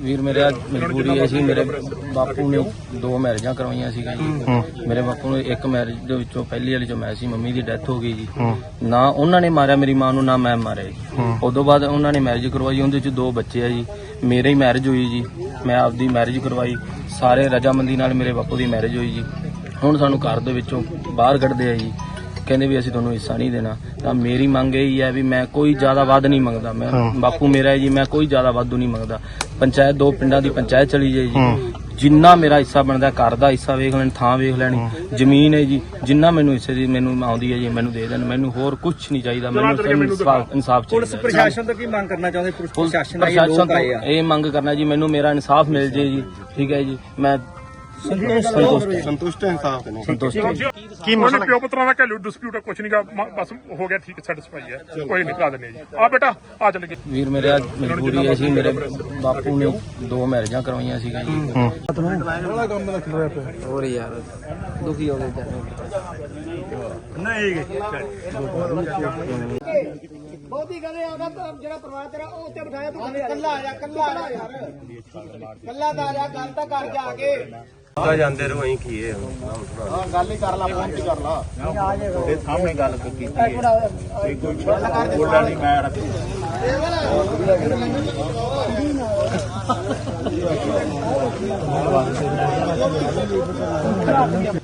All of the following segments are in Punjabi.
ਵੀਰ ਮੇਰੇ ਅੱਜ ਮਜਬੂਰੀ ਹੈ ਸੀ ਮੇਰੇ ਬਾਪੂ ਨੇ ਦੋ ਮੈਰਿਜਾਂ ਕਰਵਾਈਆਂ ਸੀ ਜੀ। ਮੇਰੇ ਬਾਪੂ ਨੇ ਇੱਕ ਮੈਰਿਜ ਦੇ ਵਿੱਚੋਂ ਪਹਿਲੀ ਵਾਲੀ ਜੋ ਮੈਂ ਸੀ ਮੰਮੀ ਦੀ ਡੈਥ ਹੋ ਗਈ ਜੀ। ਨਾ ਉਹਨਾਂ ਨੇ ਮਾਰਿਆ ਮੇਰੀ ਮਾਂ ਨੂੰ ਨਾ ਮੈਂ ਮਾਰਿਆ ਜੀ। ਉਦੋਂ ਬਾਅਦ ਉਹਨਾਂ ਨੇ ਮੈਰਿਜ ਕਰਵਾਈ ਉਹਦੇ ਵਿੱਚ ਦੋ ਬੱਚੇ ਆ ਜੀ। ਮੇਰੇ ਹੀ ਮੈਰਿਜ ਹੋਈ ਜੀ। ਮੈਂ ਆਪਦੀ ਮੈਰਿਜ ਕਰਵਾਈ। ਸਾਰੇ ਰਜਾਮੰਦੀ ਨਾਲ ਮੇਰੇ ਬਾਪੂ ਦੀ ਮੈਰਿਜ ਹੋਈ ਜੀ। ਹੁਣ ਸਾਨੂੰ ਘਰ ਦੇ ਵਿੱਚੋਂ ਬਾਹਰ ਕੱਢਦੇ ਆ ਜੀ। ਕਹਿੰਦੇ ਵੀ ਅਸੀਂ ਤੁਹਾਨੂੰ ਹਿੱਸਾ ਨਹੀਂ ਦੇਣਾ। ਤਾਂ ਮੇਰੀ ਮੰਗ ਇਹ ਹੀ ਹੈ ਵੀ ਮੈਂ ਕੋਈ ਜ਼ਿਆਦਾ ਵੱਧ ਨਹੀਂ ਮੰਗਦਾ। ਮੈਂ ਬਾਪੂ ਮੇਰਾ ਹੈ ਜੀ ਮੈਂ ਕੋਈ ਜ਼ਿਆਦਾ ਵਾਧੂ ਨਹੀਂ ਮੰਗਦਾ। ਪੰਚਾਇਤ ਦੋ ਪਿੰਡਾਂ ਦੀ ਪੰਚਾਇਤ ਚਲੀ ਜਾਏ ਜੀ। ਜਿੰਨਾ ਮੇਰਾ ਹਿੱਸਾ ਬਣਦਾ ਘਰ ਦਾ ਹਿੱਸਾ ਵੇਖ ਲੈਣ ਥਾਂ ਵੇਖ ਲੈਣੀ ਜ਼ਮੀਨ ਹੈ ਜੀ। ਜਿੰਨਾ ਮੈਨੂੰ ਹਿੱਸੇ ਦੀ ਮੈਨੂੰ ਆਉਂਦੀ ਹੈ ਜੀ ਮੈਨੂੰ ਦੇ ਦੇਣ। ਮੈਨੂੰ ਹੋਰ ਕੁਝ ਨਹੀਂ ਚਾਹੀਦਾ। ਮੈਨੂੰ ਸਿਰਫ ਇਨਸਾਫ ਇਨਸਾਫ ਪੁਲਿਸ ਚਾਹੀਦਾ ਪ੍ਰਸ਼ਾਸਨ ਤੋਂ ਕੀ ਮੰਗ ਕਰਨਾ ਚਾਹੁੰਦੇ? ਪੁਲਿਸ ਪ੍ਰਸ਼ਾਸਨ ਦਾ ਇਹ ਮੰਗ ਕਰਨਾ ਜੀ ਮੈਨੂੰ ਮੇਰਾ ਇਨਸਾਫ ਮਿਲ ਜੇ ਜੀ। ਠੀਕ ਹੈ ਜੀ। ਮੈਂ ਸੰਤੁਸ਼ਟ ਸੰਤੁਸ਼ਟ ਇਨਸਾਫ ਨੇ ਸੰਤੁਸ਼ਟ ਹਾਂ। ਕੀ ਮਸਲਾ? ਪਿਓ ਪੁੱਤਰਾਂ ਦਾ ਘਰੇਲੂ ਡਿਸਪਿਊਟ ਹੈ ਕੁਛ ਨਹੀਂਗਾ ਬਸ ਹੋ ਗਿਆ ਠੀਕ ਸੈਟੀਸਫਾਈ ਹੈ। ਕੋਈ ਨਹੀਂ ਕਰਾ ਦਿੰਦੇ ਜੀ। ਆ ਬੇਟਾ ਆ ਚੱਲ ਗਏ। ਵੀਰ ਮੇਰੇ ਅੱਜ ਮਜਬੂਰੀ ਹੈ ਸੀ ਮੇਰੇ ਬਾਪੂ ਨੇ ਦੋ ਮੈਰਿਜਾਂ ਕਰਵਾਈਆਂ ਸੀ ਜੀ। ਹੋਰ ਯਾਰ ਦੁਖੀ ਹੋ ਗਏ ਬਹੁਤੀ ਗੱਲ ਇਹ ਆਦਾ ਜਿਹੜਾ ਪਰਿਵਾਰ ਤੇਰਾ ਉਹ ਉੱਤੇ ਬਿਠਾਇਆ ਤੂੰ ਕੱਲਾ ਆ ਜਾ ਕੱਲਾ ਆ ਜਾ ਯਾਰ। ਕੱਲਾ ਤਾਂ ਆ ਜਾ ਗੱਲ ਤਾਂ ਕਰ ਜਾ ਕੇ। ਆ ਜਾਂਦੇ ਰਹੋ ਅਸੀਂ ਕੀ ਹੈ ਹਾਂ ਗੱਲ ਹੀ ਕਰ ਲਾ ਫੋਨ ਤੇ ਕਰ ਲਾ। ਤੁਹਾਡੇ ਸਾਹਮਣੇ ਗੱਲ ਕੀਤੀ ਹੈ। ਬੋਲਣ ਦੀ ਮੈਂ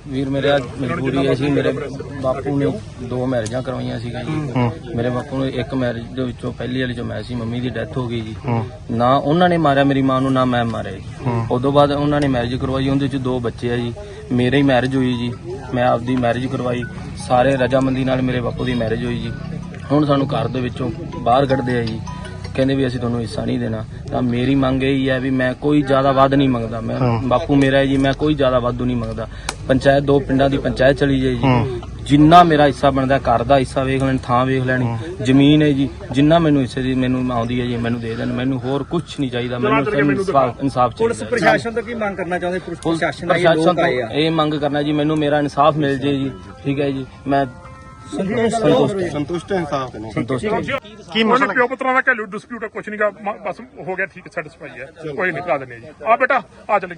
ਵੀਰ ਮੇਰੇ ਅੱਜ ਮਜਬੂਰੀ ਹੈ ਸੀ ਮੇਰੇ ਬਾਪੂ ਨੇ ਦੋ ਮੈਰਿਜਾਂ ਕਰਵਾਈਆਂ ਸੀ ਜੀ। ਮੇਰੇ ਬਾਪੂ ਨੇ ਇੱਕ ਮੈਰਿਜ ਦੇ ਵਿੱਚੋਂ ਪਹਿਲੀ ਵਾਲੀ ਜੋ ਮੈਂ ਸੀ ਮੰਮੀ ਦੀ ਡੈਥ ਹੋ ਗਈ ਜੀ। ਨਾ ਉਹਨਾਂ ਨੇ ਮਾਰਿਆ ਮੇਰੀ ਮਾਂ ਨੂੰ ਨਾ ਮੈਂ ਮਾਰਿਆ ਜੀ। ਉਦੋਂ ਬਾਅਦ ਉਹਨਾਂ ਨੇ ਮੈਰਿਜ ਕਰਵਾਈ ਉਹਦੇ ਵਿੱਚ ਦੋ ਬੱਚੇ ਆ ਜੀ। ਮੇਰੇ ਹੀ ਮੈਰਿਜ ਹੋਈ ਜੀ। ਮੈਂ ਆਪਦੀ ਮੈਰਿਜ ਕਰਵਾਈ। ਸਾਰੇ ਰਜਾਮੰਦੀ ਨਾਲ ਮੇਰੇ ਬਾਪੂ ਦੀ ਮੈਰਿਜ ਹੋਈ ਜੀ। ਹੁਣ ਸਾਨੂੰ ਘਰ ਦੇ ਵਿੱਚੋਂ ਬਾਹਰ ਕੱਢਦੇ ਆ ਜੀ। ਕਹਿੰਦੇ ਵੀ ਅਸੀਂ ਤੁਹਾਨੂੰ ਹਿੱਸਾ ਨਹੀਂ ਦੇਣਾ। ਤਾਂ ਮੇਰੀ ਮੰਗ ਇਹ ਹੀ ਹੈ ਵੀ ਮੈਂ ਕੋਈ ਜ਼ਿਆਦਾ ਵੱਧ ਨਹੀਂ ਮੰਗਦਾ। ਮੈਂ ਬਾਪੂ ਮੇਰਾ ਹੈ ਜੀ ਮੈਂ ਕੋਈ ਜ਼ਿਆਦਾ ਵਾਧੂ ਨਹੀਂ ਮੰਗਦਾ। ਪੰਚਾਇਤ ਦੋ ਪਿੰਡਾਂ ਦੀ ਪੰਚਾਇਤ ਚਲੀ ਜਾਏ ਜੀ। ਜਿੰਨਾ ਮੇਰਾ ਹਿੱਸਾ ਬਣਦਾ ਘਰ ਦਾ ਹਿੱਸਾ ਵੇਖ ਲੈਣ ਥਾਂ ਵੇਖ ਲੈਣੀ। ਜ਼ਮੀਨ ਹੈ ਜੀ ਜਿੰਨਾ ਮੈਨੂੰ ਹਿੱਸੇ ਦੀ ਮੈਨੂੰ ਆਉਂਦੀ ਹੈ ਜੀ ਮੈਨੂੰ ਦੇ ਦੇਣ। ਮੈਨੂੰ ਹੋਰ ਕੁਝ ਨਹੀਂ ਚਾਹੀਦਾ। ਮੈਨੂੰ ਸਿਰਫ ਇਨਸਾਫ ਇਨਸਾਫ ਪੁਲਿਸ ਚਾਹੀਦਾ ਪ੍ਰਸ਼ਾਸਨ ਤੋਂ ਕੀ ਮੰਗ ਕਰਨਾ ਚਾਹੁੰਦੇ? ਪੁਲਿਸ ਪ੍ਰਸ਼ਾਸਨ ਦਾ ਇਹ ਮੰਗ ਕਰਨਾ ਜੀ ਮੈਨੂੰ ਮੇਰਾ ਇਨਸਾਫ ਮਿਲ ਜੇ ਜੀ। ਠੀਕ ਹੈ ਜੀ। ਮੈਂ ਸੰਤੁਸ਼ਟ ਸੰਤੁਸ਼ਟ ਇਨਸਾਫ ਨੇ ਸੰਤੁਸ਼ਟ ਹਾਂ। ਕੀ ਮਸਲਾ? ਪਿਓ ਪੁੱਤਰਾਂ ਦਾ ਘਰੇਲੂ ਡਿਸਪਿਊਟ ਹੈ ਕੁਛ ਨਹੀਂਗਾ ਬਸ ਹੋ ਗਿਆ ਠੀਕ ਸੈਟੀਸਫਾਈ ਹੈ। ਕੋਈ ਨਹੀਂ ਕਰਾ ਦਿੰਦੇ ਜੀ। ਆ ਬੇਟਾ ਆ ਚੱਲ।